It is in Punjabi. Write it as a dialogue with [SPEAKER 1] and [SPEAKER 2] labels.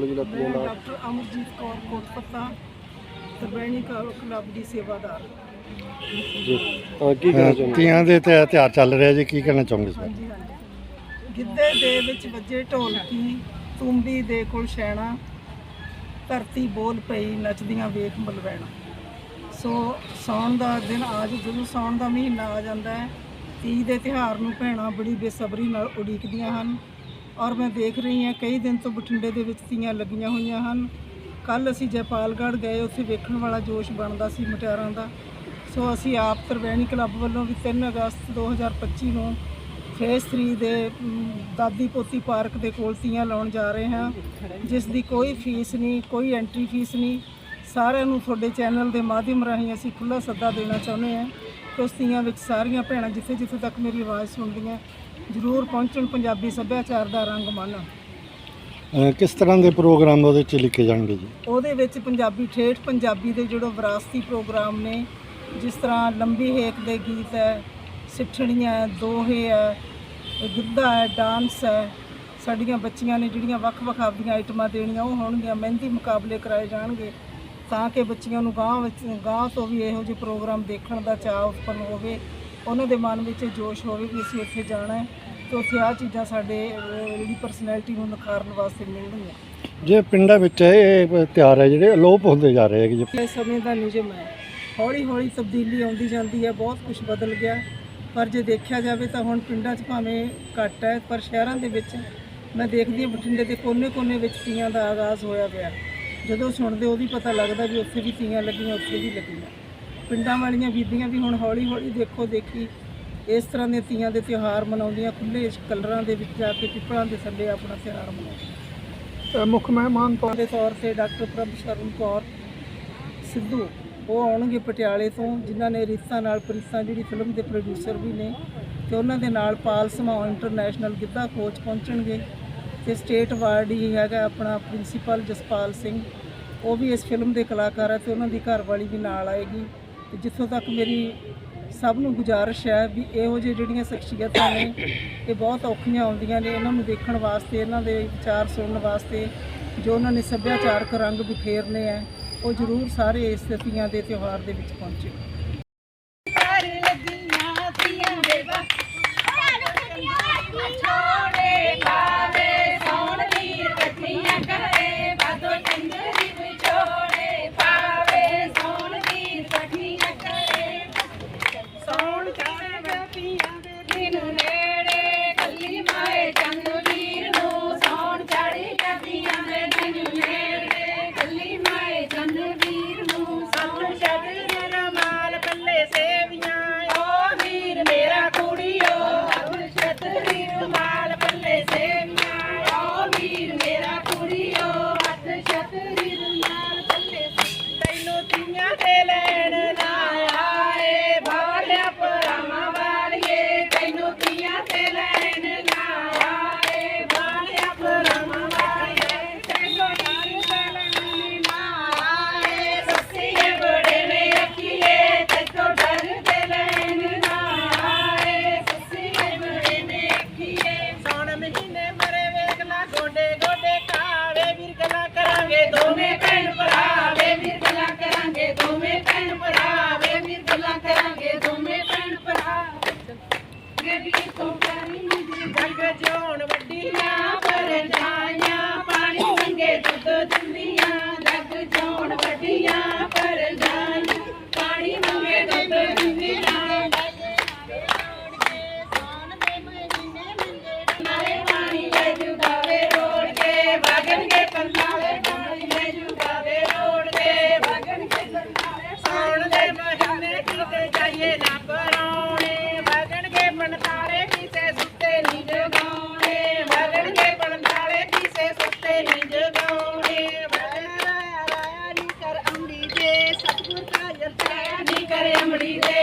[SPEAKER 1] ਮੈਂ ਡਾਕਟਰ ਅਮਰਜੀਤ ਕੌਰ ਕੋਟਪੱਤਾ ਕਲ- ਕਲੱਬ ਦੀ ਸੇਵਾਦਾਰ।
[SPEAKER 2] ਜੀ। ਹਾਂ ਕੀ ਕਹਿਣਾ ਚਾਹੁੰਦੇ
[SPEAKER 3] ਤੀਆਂ ਦੇ ਤੇ ਤਿਉਹਾਰ ਚੱਲ ਰਿਹਾ ਜੀ ਕੀ ਕਹਿਣਾ ਚਾਹੋਗੇ ਇਸ ਬਾਰੇ?
[SPEAKER 1] ਹਾਂਜੀ ਹਾਂਜੀ। ਗਿੱਧੇ ਦੇ ਵਿੱਚ ਵੱਜੇ ਢੋਲਕੀ ਤੁੰਬੀ ਦੇ ਕੋਲ ਸ਼ੈਣਾ ਧਰਤੀ ਬੋਲ ਪਈ ਨੱਚਦੀਆਂ ਵੇਖ ਮਲਵੈਣਾ। ਸੋ ਸਾਉਣ ਦਾ ਦਿਨ ਆ ਜ- ਜਦੋਂ ਸਾਉਣ ਦਾ ਮਹੀਨਾ ਆ ਜਾਂਦਾ ਹੈ ਤੀਜ ਦੇ ਤਿਉਹਾਰ ਨੂੰ ਭੈਣਾਂ ਬੜੀ ਬੇਸਬਰੀ ਨਾਲ ਉਡੀਕਦੀਆਂ ਹਨ। ਔਰ ਮੈਂ ਦੇਖ ਰਹੀ ਹਾਂ ਕਈ ਦਿਨ ਤੋਂ ਬਠਿੰਡੇ ਦੇ ਵਿੱਚ ਤੀਆਂ ਲੱਗੀਆਂ ਹੋਈਆਂ ਹਨ। ਕੱਲ ਅਸੀਂ ਜੈਪਾਲਗੜ੍ਹ ਗਏ, ਉੱਥੇ ਵੇਖਣ ਵਾਲਾ ਜੋਸ਼ ਬਣਦਾ ਸੀ ਮਟਿਆਰਾਂ ਦਾ। ਸੋ ਅਸੀਂ ਆਪ ਤਰਵੈਣੀ ਕਲੱਬ ਵੱਲੋਂ ਵੀ 3 ਅਗਸਤ 2025 ਨੂੰ ਫੇਸ 3 ਦੇ ਦਾਦੀ ਪੋਤੀ ਪਾਰਕ ਦੇ ਕੋਲ ਤੀਆਂ ਲਾਉਣ ਜਾ ਰਹੇ ਹਾਂ, ਜਿਸ ਦੀ ਕੋਈ ਫੀਸ ਨਹੀਂ, ਕੋਈ ਐਂਟਰੀ ਫੀਸ ਨਹੀਂ। ਸਾਰਿਆਂ ਨੂੰ ਤੁਹਾਡੇ ਚੈਨਲ ਦੇ ਮਾਧਿਅਮ ਰਾਹੀਂ ਅਸੀਂ ਖੁੱਲ੍ਹਾ ਸੱਦਾ ਦੇਣਾ ਚਾਹੁੰਦੇ ਹਾਂ। ਕਿ ਉਸ ਤੀਆਂ ਵਿੱਚ ਸਾਰੀਆਂ ਭੈਣਾਂ ਜਿੱਥੇ ਜਿੱਥੇ ਤੱਕ ਮੇਰੀ ਆਵਾਜ਼ ਸੁਣਦੀਆਂ ਜ਼ਰੂਰ ਪਹੁੰਚਣ ਪੰਜਾਬੀ ਸੱਭਿਆਚਾਰ ਦਾ ਰੰਗ ਮਾਣਨ
[SPEAKER 3] ਅਹ ਕਿਸ ਤਰ੍ਹਾਂ ਦੇ ਪ੍ਰੋਗਰਾਮ ਉਹਦੇ ਚ ਲਿਖੇ ਜਾਣਗੇ ਜੀ?
[SPEAKER 1] ਉਹਦੇ ਵਿੱਚ ਪੰਜਾਬੀ ਠੇਠ ਪੰਜਾਬੀ ਦੇ ਜਿਹੜੇ ਵਿਰਾਸਤੀ ਪ੍ਰੋਗਰਾਮ ਨੇ ਜਿਸ ਤਰ੍ਹਾਂ ਲੰਬੀ ਹੇਕ ਦੇ ਗੀਤ ਹੈ ਸਿੱਠਣੀਆਂ ਹੈ, ਦੋਹੇ ਹੈ ਗਿੱਧਾ ਹੈ ਡਾਂਸ ਹੈ ਸਾਡੀਆਂ ਬੱਚੀਆਂ ਨੇ ਜਿਹੜੀਆਂ ਵੱਖ-ਵੱਖ ਆਪਦੀਆਂ ਆਈਟਮਾਂ ਦੇਣੀਆਂ ਉਹ ਹੋਣਗੀਆਂ ਮਹਿੰਦੀ ਮੁਕਾਬਲੇ ਕਰਾਏ ਜਾਣਗੇ। ਤਾਂ ਕਿ ਬੱਚੀਆਂ ਨੂੰ ਗਾਂਹ ਵਿੱਚ ਗਾਂਹ ਤੋਂ ਵੀ ਇਹੋ ਜਿਹੇ ਪ੍ਰੋਗਰਾਮ ਦੇਖਣ ਦਾ ਚਾਅ ਉਤਪੰਨ ਹੋਵੇ ਉਹਨਾਂ ਦੇ ਮਨ ਵਿੱਚ ਜੋਸ਼ ਹੋਵੇ ਕਿ ਅਸੀਂ ਉੱਥੇ ਜਾਣਾ ਹੈ ਤੇ ਉੱਥੇ ਆਹ ਚੀਜ਼ਾਂ ਸਾਡੇ ਜਿਹੜੀ ਪਰਸਨੈਲਿਟੀ ਨੂੰ ਨਿਖਾਰਨ ਵਾਸਤੇ ਮਿਲਣਗੀਆਂ।
[SPEAKER 3] ਜੇ ਪਿੰਡਾਂ ਵਿੱਚ ਇਹ ਤਿਉਹਾਰ ਹੈ ਜਿਹੜੇ ਅਲੋਪ ਹੁੰਦੇ ਜਾ ਰਹੇ ਹੈਗੇ ਜੀ।
[SPEAKER 1] ਸਮੇਂ ਦਾ ਨਿਯਮ ਹੈ ਹੌਲੀ ਹੌਲੀ ਤਬਦੀਲੀ ਆਉਂਦੀ ਜਾਂਦੀ ਹੈ ਬਹੁਤ ਕੁਝ ਬਦਲ ਗਿਆ ਪਰ ਜੇ ਦੇਖਿਆ ਜਾਵੇ ਤਾਂ ਹੁਣ ਪਿੰਡਾਂ 'ਚ ਭਾਵੇਂ ਘੱਟ ਹੈ ਪਰ ਸ਼ਹਿਰਾਂ ਦੇ ਵਿੱਚ ਮੈਂ ਦੇਖਦੀ ਹਾਂ ਬਠਿੰਡੇ ਦੇ ਕੋਨੇ-ਕੋਨੇ ਵਿੱਚ ਤੀਆਂ ਦਾ ਆਗਾਜ਼ ਹੋਇਆ ਪਿਆ। ਜਦੋਂ ਸੁਣਦੇ ਉਹਦੀ ਪਤਾ ਲੱਗਦਾ ਵੀ ਉੱਥੇ ਵੀ ਤੀਆਂ ਲੱਗੀਆਂ ਉੱਥੇ ਵੀ ਲੱਗੀਆਂ। ਪਿੰਡਾਂ ਵਾਲੀਆਂ ਬੀਬੀਆਂ ਵੀ ਹੁਣ ਹੌਲੀ-ਹੌਲੀ ਦੇਖੋ ਦੇਖੀ। ਇਸ ਤਰ੍ਹਾਂ ਦੇ ਤੀਆਂ ਦੇ ਤਿਉਹਾਰ ਮਨਾਉਂਦੀਆਂ ਖੁੱਲੇ ਕਲਰਾਂ ਦੇ ਵਿੱਚ ਜਾ ਕੇ ਪਿੱਪਲਾਂ ਦੇ ਥੱਲੇ ਆਪਣਾ ਤਿਉਹਾਰ ਮਨਾਉਂਦੀਆਂ। ਮੁੱਖ ਮਹਿਮਾਨ ਦੇ ਤੌਰ ਤੇ ਡਾਕਟਰ ਪ੍ਰਭ ਸ਼ਰਨ ਕੌਰ ਸਿੱਧੂ ਉਹ ਆਉਣਗੇ ਪਟਿਆਲੇ ਤੋਂ ਜਿਨ੍ਹਾਂ ਨੇ ਰੀਤਾਂ ਨਾਲ ਪ੍ਰੀਤਾਂ ਜਿਹੜੀ ਫਿਲਮ ਦੇ ਪ੍ਰੋਡਿਊਸਰ ਵੀ ਨੇ ਤੇ ਉਹਨਾਂ ਦੇ ਨਾਲ ਪਾਲ ਸਮਾਉ ਇੰਟਰਨੈਸ਼ਨਲ ਗਿੱਧਾ ਕੋਚ ਪਹੁੰਚਣਗੇ। ਤੇ ਸਟੇਟ ਅਵਾਰਡ ਹੀ ਹੈਗਾ ਆਪਣਾ ਪ੍ਰਿੰਸੀਪਲ ਜਸਪਾਲ ਸਿੰਘ। ਉਹ ਵੀ ਇਸ ਫਿਲਮ ਦੇ ਕਲਾਕਾਰ ਹੈ ਤੇ ਉਹਨਾਂ ਦੀ ਘਰਵਾਲੀ ਵੀ ਨਾਲ ਆਏਗੀ। ਤੇ ਜਿੱਥੋਂ ਤੱਕ ਮੇਰੀ ਸਭ ਨੂੰ ਗੁਜ਼ਾਰਿਸ਼ ਹੈ ਵੀ ਇਹੋ ਜਿਹੇ ਜਿਹੜੀਆਂ ਸ਼ਖਸੀਅਤਾਂ ਨੇ, ਇਹ ਬਹੁਤ ਔਖੀਆਂ ਆਉਂਦੀਆਂ ਨੇ ਇਹਨਾਂ ਨੂੰ ਦੇਖਣ ਵਾਸਤੇ, ਇਹਨਾਂ ਦੇ ਵਿਚਾਰ ਸੁਣਨ ਵਾਸਤੇ, ਜੋ ਉਹਨਾਂ ਨੇ ਸੱਭਿਆਚਾਰਕ ਰੰਗ ਬਿਖੇਰਨੇ ਆ, ਉਹ ਜ਼ਰੂਰ ਸਾਰੇ ਇਸ ਤੀਆਂ ਦੇ ਤਿਉਹਾਰ ਦੇ ਵਿੱਚ ਪਹੁੰਚੇ।
[SPEAKER 4] ਤੀਆਂ ਗੱਡੀ ਤੋਂ ਕਰੀ ਜਗ ਜਿਉਣ ਵੱਡੀਆਂ ਪਰ ਬਣਤਾਲੇ ਕਿਸੇ ਸੁੱਤੇ ਨਹੀਂ ਜਗਾਉਣੇ ਮਰਣਗੇ ਬਣਤਾਲੇ ਕਿਸੇ ਸੁੱਤੇ ਨਹੀਂ ਜਗਾਉਣੇ ਰਾਇਆ ਕਰ ਅੰਮੜੀ ਦੇ, ਸਤਿਗੁਰ ਕਾ ਜਪਿਆ ਨੀ ਕਰ ਅੰਮੜੀ ਦੇ।